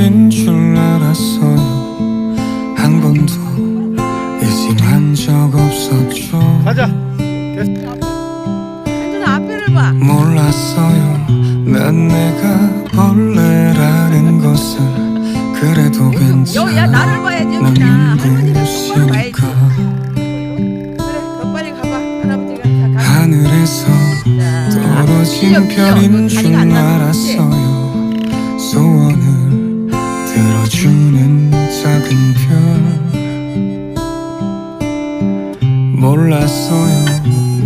말인 줄 알았어요. 한 번도 의심한 적 없었죠. 가자. 완전 앞에를 봐. 몰랐어요. 난 내가 벌레라는 것을 그래도 괜찮아. 나를 봐야지 여기다 할머니가 똑바로 봐야지 하늘에서 떨어진 별인 줄 알았어요.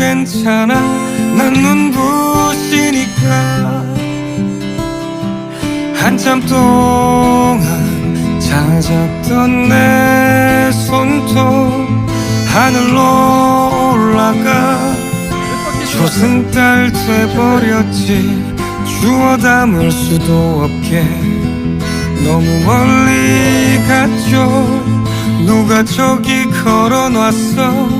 괜찮아. 난 눈부시니까. 한참 동안 찾았던 내 손톱 하늘로 올라가. 조승달 돼버렸지. 주워 담을 수도 없게. 너무 멀리 갔죠. 누가 저기 걸어놨어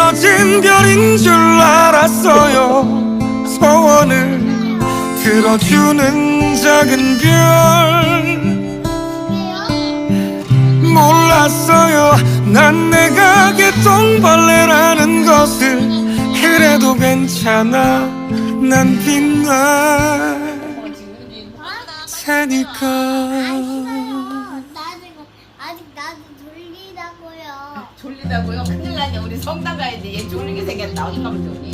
진 별인 줄 알았어요. 소원을 들어주는 작은 별. 몰랐어요. 난 내가 개똥벌레라는 것을 그래도 괜찮아. 난 테니까. 나는 아직 나도 졸리다고요. 졸리다고요? 나네 우리 성당 가야지 얘 졸리게 생겼다. 어떡하면 좋니?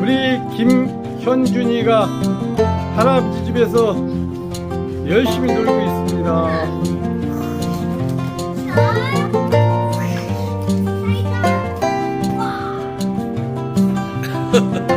우리 김현준이가 할아버지 집에서 열심히 놀고 있습니다. 지쳐갖